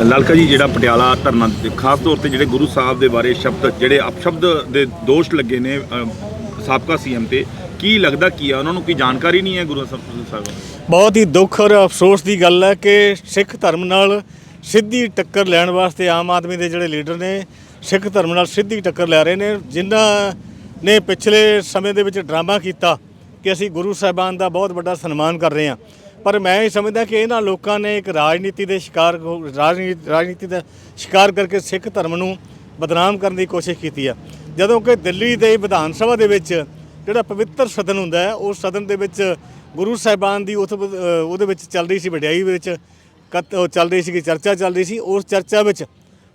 ਲਾਲਕਾ ਜੀ ਜਿਹੜਾ ਪਟਿਆਲਾ ਧਰਨਾ ਤੇ ਖਾਸ ਤੌਰ ਤੇ ਜਿਹੜੇ ਗੁਰੂ ਸਾਹਿਬ ਦੇ ਬਾਰੇ ਸ਼ਬਦ ਜਿਹੜੇ ਅਪਸ਼ਬਦ ਦੇ ਦੋਸ਼ ਲੱਗੇ ਨੇ ਅ, ਸਾਬਕਾ ਸੀਐਮ ਤੇ ਕੀ ਲੱਗਦਾ ਕੀ ਆ? ਉਹਨਾਂ ਨੂੰ ਕੋਈ ਜਾਣਕਾਰੀ ਨਹੀਂ ਹੈ ਗੁਰੂ ਸਾਹਿਬ ਬਹੁਤ ਹੀ ਦੁੱਖ ਔਰ ਅਫਸੋਸ ਦੀ ਗੱਲ ਹੈ ਕਿ ਸਿੱਖ ਧਰਮ ਨਾਲ ਸਿੱਧੀ ਟੱਕਰ ਲੈਣ ਵਾਸਤੇ ਆਮ ਆਦਮੀ ਦੇ ਜਿਹੜੇ ਲੀਡਰ ਨੇ ਸਿੱਖ ਧਰਮ ਨਾਲ ਸਿੱਧੀ ਟੱਕਰ ਲੈ ਰਹੇ ਨੇ ਜਿਨ੍ਹਾਂ ਨੇ ਪਿਛਲੇ ਸਮੇਂ ਦੇ ਵਿੱਚ ਡਰਾਮਾ ਕੀਤਾ ਕਿ ਅਸੀਂ ਗੁਰੂ ਸਾਹਿਬਾਨ ਦਾ ਬਹੁਤ ਵੱਡਾ ਸਨਮਾਨ ਕਰ ਰਹੇ ਹਾਂ। ਪਰ ਮੈਂ ਇਹ ਸਮਝਦਾ ਕਿ ਇਹਨਾਂ ਲੋਕਾਂ ਨੇ ਇੱਕ ਰਾਜਨੀਤੀ ਦੇ ਸ਼ਿਕਾਰ ਹੋ- ਰਾਜਨੀ- ਰਾਜਨੀਤੀ ਦਾ ਸ਼ਿਕਾਰ ਕਰਕੇ ਸਿੱਖ ਧਰਮ ਨੂੰ ਬਦਨਾਮ ਕਰਨ ਦੀ ਕੋਸ਼ਿਸ਼ ਕੀਤੀ ਆ। ਜਦੋਂ ਕਿ ਦਿੱਲੀ ਦੇ ਵਿਧਾਨ ਸਭਾ ਦੇ ਵਿੱਚ ਜਿਹੜਾ ਪਵਿੱਤਰ ਸਦਨ ਹੁੰਦਾ ਹੈ ਉਸ ਸਦਨ ਦੇ ਵਿੱਚ ਗੁਰੂ ਸਾਹਿਬਾਨ ਦੀ ਉਸ ਉਹਦੇ ਵਿੱਚ ਚੱਲ ਰਹੀ ਸੀ ਵਡਿਆਈ ਵਿੱਚ ਕਤ ਉਹ ਚੱਲ ਰਹੀ ਸੀ ਕਿ ਚਰਚਾ ਚੱਲ ਰਹੀ ਸੀ। ਉਸ ਚਰਚਾ ਵਿੱਚ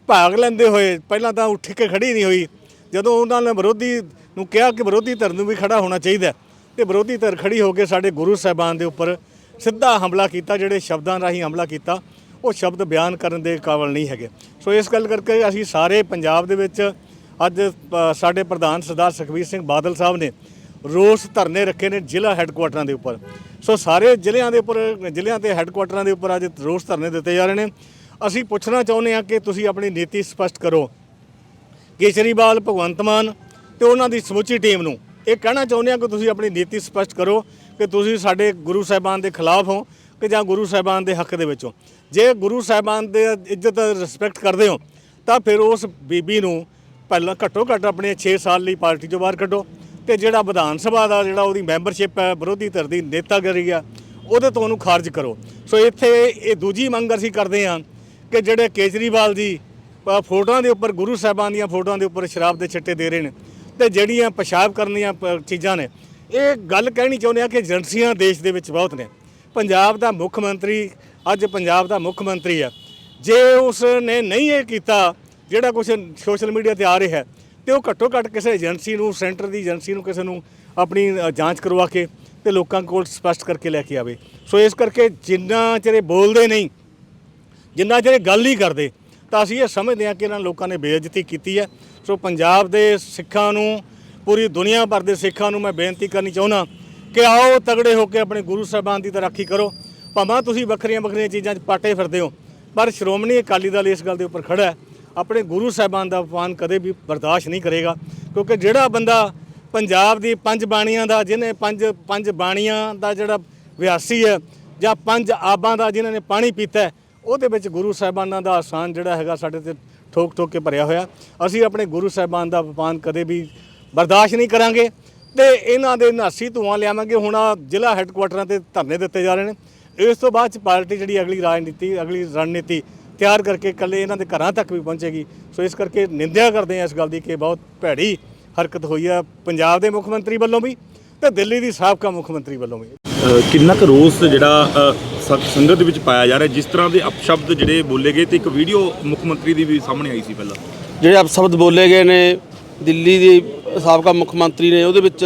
ਭਾਗ ਲੈਂਦੇ ਹੋਏ ਪਹਿਲਾਂ ਤਾਂ ਉੱਠ ਕੇ ਖੜੀ ਨਹੀਂ ਹੋਈ। ਜਦੋਂ ਉਹਨਾਂ ਨੇ ਵਿਰੋਧੀ ਨੂੰ ਕਿਹਾ ਕਿ ਵਿਰੋਧੀ ਧਿਰ ਨੂੰ ਵੀ ਖੜਾ ਹੋਣਾ ਚਾਹੀਦਾ ਹੈ, ਤੇ ਵਿਰੋਧੀ ਧਿਰ ਖੜੀ ਹੋ ਕੇ ਸਾਡੇ ਗੁਰੂ ਸਾਹਿਬਾਨ ਦੇ ਉੱਪਰ ਸਿੱਧਾ ਹਮਲਾ ਕੀਤਾ, ਜਿਹੜੇ ਸ਼ਬਦਾਂ ਰਾਹੀਂ ਹਮਲਾ ਕੀਤਾ, ਉਹ ਸ਼ਬਦ ਬਿਆਨ ਕਰਨ ਦੇ ਕਾਬਲ ਨਹੀਂ ਹੈਗੇ। ਸੋ ਇਸ ਗੱਲ ਕਰਕੇ ਅਸੀਂ ਸਾਰੇ ਪੰਜਾਬ ਦੇ ਵਿੱਚ ਅੱਜ ਸਾਡੇ ਪ੍ਰਧਾਨ ਸਰਦਾਰ ਸੁਖਬੀਰ ਸਿੰਘ ਬਾਦਲ ਸਾਹਿਬ ਨੇ ਰੋਸ ਧਰਨੇ ਰੱਖੇ ਨੇ ਜ਼ਿਲ੍ਹਾ ਹੈੱਡਕੁਆਟਰਾਂ ਦੇ ਉੱਪਰ। ਸੋ ਸਾਰੇ ਜ਼ਿਲ੍ਹਿਆਂ ਦੇ ਉੱਪਰ, ਜ਼ਿਲ੍ਹਿਆਂ ਤੇ ਹੈੱਡਕੁਆਟਰਾਂ ਦੇ ਉੱਪਰ ਅੱਜ ਰੋਸ ਧਰਨੇ ਦਿੱਤੇ ਜਾ ਰਹੇ ਨੇ। ਅਸੀਂ ਪੁੱਛਣਾ ਚਾਹੁੰਦੇ ਹਾਂ ਕਿ ਤੁਸੀਂ ਆਪਣੀ ਨੀਤੀ ਸਪਸ਼ਟ ਕਰੋ। ਕੇਜਰੀਵਾਲ, ਭਗਵੰਤ ਮਾਨ ਤੇ ਉਹਨਾਂ ਦੀ ਸਮੁੱਚੀ ਟੀਮ ਨੂੰ ਇਹ ਕਹਿਣਾ ਚਾਹੁੰਦੇ ਹਾਂ ਕਿ ਤੁਸੀਂ ਆਪਣੀ ਨੀਤੀ ਸਪਸ਼ਟ ਕਰੋ। ਕਿ ਤੁਸੀਂ ਸਾਡੇ ਗੁਰੂ ਸਾਹਿਬਾਨ ਦੇ ਖਿਲਾਫ ਹੋ ਕਿ ਜਾਂ ਗੁਰੂ ਸਾਹਿਬਾਨ ਦੇ ਹੱਕ ਦੇ ਵਿੱਚ ਹੋ। ਜੇ ਗੁਰੂ ਸਾਹਿਬਾਨ ਦੇ ਇੱਜ਼ਤ ਰਿਸਪੈਕਟ ਕਰਦੇ ਹੋ, ਤਾਂ ਫਿਰ ਉਸ ਬੀਬੀ ਨੂੰ ਪਹਿਲਾਂ ਘੱਟੋ ਘੱਟ ਆਪਣੇ 6 ਸਾਲ ਲਈ ਪਾਰਟੀ ਚੋਂ ਬਾਹਰ ਕੱਢੋ ਤੇ ਜਿਹੜਾ ਵਿਧਾਨ ਸਭਾ ਦਾ ਜਿਹੜਾ ਉਹਦੀ ਮੈਂਬਰਸ਼ਿਪ ਹੈ, ਵਿਰੋਧੀ ਧਿਰ ਦੀ ਨੇਤਾਗਰੀ ਆ, ਉਹਦੇ ਤੋਂ ਉਹਨੂੰ ਖਾਰਜ ਕਰੋ। ਸੋ ਇੱਥੇ ਇਹ ਦੂਜੀ ਮੰਗ ਅਸੀਂ ਕਰਦੇ ਹਾਂ ਕਿ ਜਿਹੜੇ ਕੇਜਰੀਵਾਲ ਜੀ ਫੋਟੋਆਂ ਦੇ ਉੱਪਰ ਗੁਰੂ ਸਾਹਿਬਾਨ ਦੀਆਂ ਫੋਟੋਆਂ ਦੇ ਉੱਪਰ ਸ਼ਰਾਬ ਦੇ ਛਿੱਟੇ ਦੇ ਰਹੇ ਨੇ ਤੇ ਜਿਹੜੀਆਂ ਪਿਸ਼ਾਬ ਕਰਨ ਦੀਆਂ ਪ- ਚੀਜ਼ਾਂ ਨੇ ਇਹ ਗੱਲ ਕਹਿਣੀ ਚਾਹੁੰਦੇ ਆ ਕਿ ਏਜੰਸੀਆਂ ਦੇਸ਼ ਦੇ ਵਿੱਚ ਬਹੁਤ ਨੇ। ਪੰਜਾਬ ਦਾ ਮੁੱਖ ਮੰਤਰੀ, ਅੱਜ ਪੰਜਾਬ ਦਾ ਮੁੱਖ ਮੰਤਰੀ ਆ। ਜੇ ਉਸ ਨੇ ਨਹੀਂ ਇਹ ਕੀਤਾ, ਜਿਹੜਾ ਕੁਝ ਸੋਸ਼ਲ ਮੀਡੀਆ ਤੇ ਆ ਰਿਹਾ ਹੈ, ਤੇ ਉਹ ਘੱਟੋ ਘੱਟ ਕਿਸੇ ਏਜੰਸੀ ਨੂੰ, ਸੈਂਟਰ ਦੀ ਏਜੰਸੀ ਨੂੰ, ਕਿਸੇ ਨੂੰ ਆਪਣੀ ਜਾਂਚ ਕਰਵਾ ਕੇ ਤੇ ਲੋਕਾਂ ਕੋਲ ਸਪਸ਼ਟ ਕਰਕੇ ਲੈ ਕੇ ਆਵੇ। ਸੋ ਇਸ ਕਰਕੇ ਜਿੰਨਾ ਚਿਰ ਇਹ ਬੋਲਦੇ ਨਹੀਂ, ਜਿੰਨਾ ਚਿਰ ਇਹ ਗੱਲ ਨਹੀਂ ਕਰਦੇ, ਤਾਂ ਅਸੀਂ ਇਹ ਸਮਝਦੇ ਹਾਂ ਕਿ ਇਹਨਾਂ ਲੋਕਾਂ ਨੇ ਬੇਇੱਜ਼ਤੀ ਕੀਤੀ ਹੈ। ਸੋ ਪੰਜਾਬ ਦੇ ਸਿੱਖਾਂ ਨੂੰ ਪੂਰੀ ਦੁਨੀਆ ਭਰ ਦੇ ਸਿੱਖਾਂ ਨੂੰ ਮੈਂ ਬੇਨਤੀ ਕਰਨੀ ਚਾਹੁੰਦਾ ਕਿ ਆਓ ਤਗੜੇ ਹੋ ਕੇ ਆਪਣੇ ਗੁਰੂ ਸਾਹਿਬਾਨ ਦੀ ਤਰਾਖੀ ਕਰੋ। ਭਾਵੇਂ ਤੁਸੀਂ ਵੱਖਰੀਆਂ ਵੱਖਰੀਆਂ ਚੀਜ਼ਾਂ 'ਚ ਪਾਟੇ ਫਿਰਦੇ ਹੋ, ਪਰ ਸ਼੍ਰੋਮਣੀ ਅਕਾਲੀ ਦਲ ਇਸ ਗੱਲ ਦੇ ਉੱਪਰ ਖੜਾ ਹੈ। ਆਪਣੇ ਗੁਰੂ ਸਾਹਿਬਾਨ ਦਾ ਅਪਮਾਨ ਕਦੇ ਵੀ ਬਰਦਾਸ਼ਤ ਨਹੀਂ ਕਰੇਗਾ, ਕਿਉਂਕਿ ਜਿਹੜਾ ਬੰਦਾ ਪੰਜਾਬ ਦੀ ਪੰਜ ਬਾਣੀਆਂ ਦਾ, ਜਿਹਨੇ ਪੰਜ ਪੰਜ ਬਾਣੀਆਂ ਦਾ ਜਿਹੜਾ ਵਿਆਸੀ ਹੈ, ਜਾਂ ਪੰਜ ਆਬਾਂ ਦਾ ਜਿਨ੍ਹਾਂ ਨੇ ਪਾਣੀ ਪੀਤਾ ਉਹਦੇ ਵਿੱਚ ਗੁਰੂ ਸਾਹਿਬਾਨਾਂ ਦਾ ਆਸਾਨ ਜਿਹੜਾ ਹੈਗਾ ਸਾਡੇ ਤੇ ਠੋਕ ਠੋਕ ਕੇ ਭਰਿਆ ਹੋਇਆ। ਅਸੀਂ ਆਪਣੇ ਗੁਰੂ ਸਾਹਿਬਾਨ ਦਾ ਅਪਮਾਨ ਕਦੇ ਵੀ ਬਰਦਾਸ਼ਤ ਨਹੀਂ ਕਰਾਂਗੇ ਤੇ ਇਹਨਾਂ ਦੇ ਨਾਸੀ ਧੂਆਂ ਲਿਆਵਾਂਗੇ। ਹੁਣ ਜ਼ਿਲ੍ਹਾ ਹੈੱਡਕੁਆਟਰਾਂ ਤੇ ਧਰਨੇ ਦਿੱਤੇ ਜਾ ਰਹੇ ਨੇ। ਇਸ ਤੋਂ ਬਾਅਦ ਚ ਪਾਰਟੀ ਜਿਹੜੀ ਅਗਲੀ ਰਾਜਨੀਤੀ ਅਗਲੀ ਰਣਨੀਤੀ ਤਿਆਰ ਕਰਕੇ ਇਕੱਲੇ ਇਹਨਾਂ ਦੇ ਘਰਾਂ ਤੱਕ ਵੀ ਪਹੁੰਚੇਗੀ। ਸੋ ਇਸ ਕਰਕੇ ਨਿੰਦਿਆ ਕਰਦੇ ਹਾਂ ਇਸ ਗੱਲ ਦੀ ਕਿ ਬਹੁਤ ਭੈੜੀ ਹਰਕਤ ਹੋਈ ਆ ਪੰਜਾਬ ਦੇ ਮੁੱਖ ਮੰਤਰੀ ਵੱਲੋਂ ਵੀ ਤੇ ਦਿੱਲੀ ਦੀ ਸਾਬਕਾ ਮੁੱਖ ਮੰਤਰੀ ਵੱਲੋਂ ਵੀ। ਕਿੰਨਾ ਕੁ ਰੋਸ ਜਿਹੜਾ ਸੰਗਤ ਦੇ ਵਿੱਚ ਪਾਇਆ ਜਾ ਰਿਹਾ ਜਿਸ ਤਰ੍ਹਾਂ ਦੇ ਅਪਸ਼ਬਦ ਜਿਹੜੇ ਬੋਲੇ ਗਏ ਤੇ ਇੱਕ ਵੀਡੀਓ ਮੁੱਖ ਮੰਤਰੀ ਦੀ ਵੀ ਸਾਹਮਣੇ ਆਈ ਸੀ ਪਹਿਲਾਂ। ਜਿਹੜੇ ਅਪਸ਼ਬਦ ਬੋਲੇ ਗਏ ਨੇ ਦਿੱਲੀ ਦੀ ਸਾਬਕਾ ਮੁੱਖ ਮੰਤਰੀ ਨੇ ਉਹਦੇ ਵਿੱਚ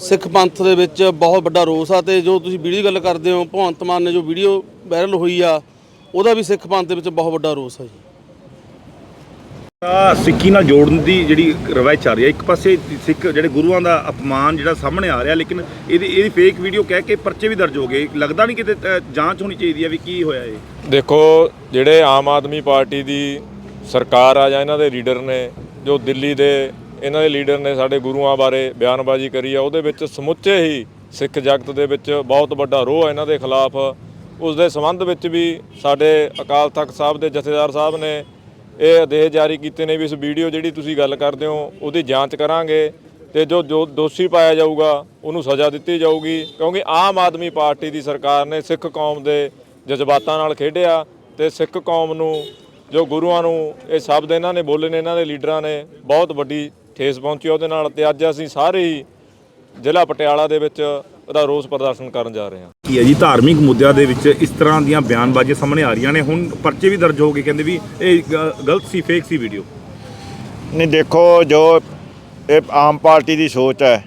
ਸਿੱਖ ਪੰਥ ਦੇ ਵਿੱਚ ਬਹੁਤ ਵੱਡਾ ਰੋਸ ਆ ਤੇ ਜੋ ਤੁਸੀਂ ਵੀਡੀਓ ਗੱਲ ਕਰਦੇ ਹੋ ਭਗਵੰਤ ਮਾਨ ਨੇ ਜੋ ਵੀਡੀਓ ਵਾਇਰਲ ਹੋਈ ਆ ਉਹਦਾ ਵੀ ਸਿੱਖ ਪੰਥ ਦੇ ਵਿੱਚ ਬਹੁਤ ਵੱਡਾ ਰੋਸ ਆ ਜੀ। ਤਾਂ ਸਿੱਖੀ ਨਾਲ ਜੋੜਨ ਦੀ ਜਿਹੜੀ ਰਵਾਇਤ ਚੱਲ ਰਹੀ ਹੈ ਇੱਕ ਪਾਸੇ ਸਿੱਖ ਜਿਹੜੇ ਗੁਰੂਆਂ ਦਾ ਅਪਮਾਨ ਜਿਹੜਾ ਸਾਹਮਣੇ ਆ ਰਿਹਾ ਲੇਕਿਨ ਇਹਦੀ ਇਹਦੀ ਫੇਕ ਵੀਡੀਓ ਕਹਿ ਕੇ ਪਰਚੇ ਵੀ ਦਰਜ ਹੋ ਗਏ ਲੱਗਦਾ ਨਹੀਂ ਕਿਤੇ ਅ, ਜਾਂਚ ਹੋਣੀ ਚਾਹੀਦੀ ਹੈ ਵੀ ਕੀ ਹੋਇਆ ਇਹ? ਦੇਖੋ ਜਿਹੜੇ ਆਮ ਆਦਮੀ ਪਾਰਟੀ ਦੀ ਸਰਕਾਰ ਆ ਜਾਂ ਇਹਨਾਂ ਦੇ ਲੀਡਰ ਨੇ ਜੋ ਦਿੱਲੀ ਦੇ ਇਹਨਾਂ ਦੇ ਲੀਡਰ ਨੇ ਸਾਡੇ ਗੁਰੂਆਂ ਬਾਰੇ ਬਿਆਨਬਾਜ਼ੀ ਕਰੀ ਆ, ਉਹਦੇ ਵਿੱਚ ਸਮੁੱਚੇ ਹੀ ਸਿੱਖ ਜਗਤ ਦੇ ਵਿੱਚ ਬਹੁਤ ਵੱਡਾ ਰੋਹ ਹੈ ਇਹਨਾਂ ਦੇ ਖਿਲਾਫ। ਉਸ ਦੇ ਸੰਬੰਧ ਵਿੱਚ ਵੀ ਸਾਡੇ ਅਕਾਲ ਤਖਤ ਸਾਹਿਬ ਦੇ ਜਥੇਦਾਰ ਸਾਹਿਬ ਨੇ ਇਹ ਆਦੇਸ਼ ਜਾਰੀ ਕੀਤੇ ਨੇ ਵੀ ਇਸ ਵੀਡੀਓ ਜਿਹੜੀ ਤੁਸੀਂ ਗੱਲ ਕਰਦੇ ਹੋ, ਉਹਦੀ ਜਾਂਚ ਕਰਾਂਗੇ ਤੇ ਜੋ ਜੋ ਦੋਸ਼ੀ ਪਾਇਆ ਜਾਊਗਾ, ਉਹਨੂੰ ਸਜ਼ਾ ਦਿੱਤੀ ਜਾਊਗੀ, ਕਿਉਂਕਿ ਆਮ ਆਦਮੀ ਪਾਰਟੀ ਦੀ ਸਰਕਾਰ ਨੇ ਸਿੱਖ ਕੌਮ ਦੇ ਜਜ਼ਬਾਤਾਂ ਨਾਲ ਖੇਡਿਆ ਤੇ ਸਿੱਖ ਕੌਮ ਨੂੰ, ਜੋ ਗੁਰੂਆਂ ਨੂੰ, ਇਹ ਸ਼ਬਦ ਇਹਨਾਂ ਨੇ ਬੋਲੇ ਨੇ, ਇਹਨਾਂ ਦੇ ਲੀਡਰਾਂ ਨੇ, ਬਹੁਤ ਵੱਡੀ ਠੇਸ ਪਹੁੰਚੀ ਉਹਦੇ ਨਾਲ ਤੇ ਅੱਜ ਅਸੀਂ ਸਾਰੇ ਹੀ ਜ਼ਿਲ੍ਹਾ ਪਟਿਆਲਾ ਦੇ ਵਿੱਚ ਉਹਦਾ ਰੋਸ ਪ੍ਰਦਰਸ਼ਨ ਕਰਨ ਜਾ ਰਹੇ ਹਾਂ। ਕੀ ਹੈ ਜੀ ਧਾਰਮਿਕ ਮੁੱਦਿਆਂ ਦੇ ਵਿੱਚ ਇਸ ਤਰ੍ਹਾਂ ਦੀਆਂ ਬਿਆਨਬਾਜ਼ੀਆਂ ਸਾਹਮਣੇ ਆ ਰਹੀਆਂ ਨੇ। ਹੁਣ ਪਰਚੇ ਵੀ ਦਰਜ ਹੋ ਗਏ ਕਹਿੰਦੇ ਵੀ ਇਹ ਗ- ਗਲਤ ਸੀ ਫੇਕ ਸੀ ਵੀਡੀਓ ਨਹੀਂ ਦੇਖੋ ਜੋ ਇਹ ਆਮ ਪਾਰਟੀ ਦੀ ਸੋਚ ਹੈ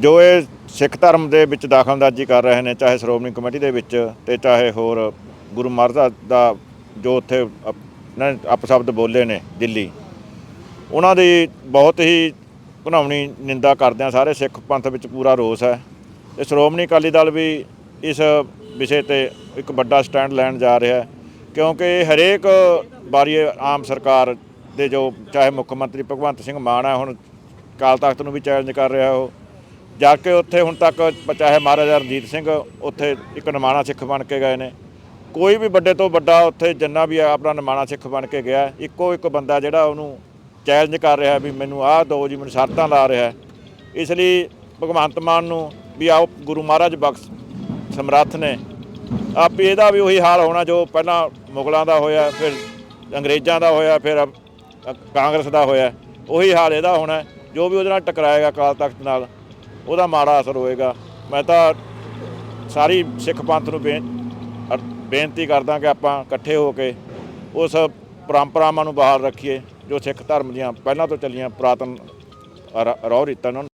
ਜੋ ਇਹ ਸਿੱਖ ਧਰਮ ਦੇ ਵਿੱਚ ਦਖਲਅੰਦਾਜ਼ੀ ਕਰ ਰਹੇ ਨੇ ਚਾਹੇ ਸ਼੍ਰੋਮਣੀ ਕਮੇਟੀ ਦੇ ਵਿੱਚ ਤੇ ਚਾਹੇ ਹੋਰ ਗੁਰੂ ਮਹਾਰਾਜ ਦਾ ਜੋ ਉੱਥੇ ਅਪ- ਇਹਨਾਂ ਨੇ ਅਪਸ਼ਬਦ ਬੋਲੇ ਨੇ ਦਿੱਲੀ। ਉਹਨਾਂ ਦੀ ਬਹੁਤ ਹੀ ਘਿਨਾਉਣੀ ਨਿੰਦਾ ਕਰਦੇ ਆ ਸਾਰੇ ਸਿੱਖ ਪੰਥ ਵਿੱਚ ਪੂਰਾ ਰੋਸ ਹੈ। ਤੇ ਸ਼੍ਰੋਮਣੀ ਅਕਾਲੀ ਦਲ ਵੀ ਇਸ ਵਿਸ਼ੇ ਤੇ ਇੱਕ ਵੱਡਾ ਸਟੈਂਡ ਲੈਣ ਜਾ ਰਿਹਾ ਹੈ ਕਿਉਂਕਿ ਹਰੇਕ ਵਾਰੀ ਆਮ ਸਰਕਾਰ ਦੇ ਜੋ ਚਾਹੇ ਮੁੱਖ ਮੰਤਰੀ ਭਗਵੰਤ ਸਿੰਘ ਮਾਨ ਹੈ, ਹੁਣ ਕਾਲ ਤਖਤ ਨੂੰ ਵੀ ਚੈਲੰਜ ਕਰ ਰਿਹਾ ਉਹ। ਜਾ ਕੇ ਉੱਥੇ ਹੁਣ ਤੱਕ ਚਾਹੇ ਮਹਾਰਾਜਾ ਰਣਜੀਤ ਸਿੰਘ ਉੱਥੇ ਇੱਕ ਨਿਮਾਣਾ ਸਿੱਖ ਬਣ ਕੇ ਗਏ ਨੇ। ਕੋਈ ਵੀ ਵੱਡੇ ਤੋਂ ਵੱਡਾ ਉੱਥੇ ਜਿੰਨਾ ਵੀ ਆਪਣਾ ਨਿਮਾਣਾ ਸਿੱਖ ਬਣ ਕੇ ਗਿਆ, ਇੱਕੋ ਇੱਕ ਬੰਦਾ ਜਿਹੜਾ ਉਹਨੂੰ ਚੈਲੰਜ ਕਰ ਰਿਹਾ ਵੀ ਮੈਨੂੰ ਆਹ ਦਿਓ ਜੀ, ਮੈਨੂੰ ਸ਼ਰਤਾਂ ਲਾ ਰਿਹਾ। ਇਸ ਲਈ ਭਗਵੰਤ ਮਾਨ ਨੂੰ ਵੀ ਆਓ, ਗੁਰੂ ਮਹਾਰਾਜ ਬਖਸ਼, ਸਮਰੱਥ ਨੇ। ਆਪ ਵੀ ਇਹਦਾ ਵੀ ਉਹੀ ਹਾਲ ਹੋਣਾ, ਜੋ ਪਹਿਲਾਂ ਮੁਗਲਾਂ ਦਾ ਹੋਇਆ, ਫਿਰ ਅੰਗਰੇਜ਼ਾਂ ਦਾ ਹੋਇਆ, ਫਿਰ ਕਾਂਗਰਸ ਦਾ ਹੋਇਆ, ਉਹੀ ਹਾਲ ਇਹਦਾ ਹੋਣਾ। ਜੋ ਵੀ ਉਹਦੇ ਨਾਲ ਟਕਰਾਏਗਾ ਅਕਾਲ ਤਖਤ ਨਾਲ, ਉਹਦਾ ਮਾੜਾ ਅਸਰ ਹੋਏਗਾ। ਮੈਂ ਤਾਂ ਸਾਰੀ ਸਿੱਖ ਪੰਥ ਨੂੰ ਬੇ- ਬੇਨਤੀ ਕਰਦਾ ਕਿ ਆਪਾਂ ਇਕੱਠੇ ਹੋ ਕੇ ਉਸ ਪਰੰਪਰਾਵਾਂ ਨੂੰ ਬਹਾਲ ਰੱਖੀਏ। ਜੋ ਸਿੱਖ ਧਰਮ ਦੀਆਂ ਪਹਿਲਾਂ ਤੋਂ ਚੱਲੀਆਂ ਪੁਰਾਤਨ ਰ- ਰਹੁ ਰੀਤਾਂ ਨੂੰ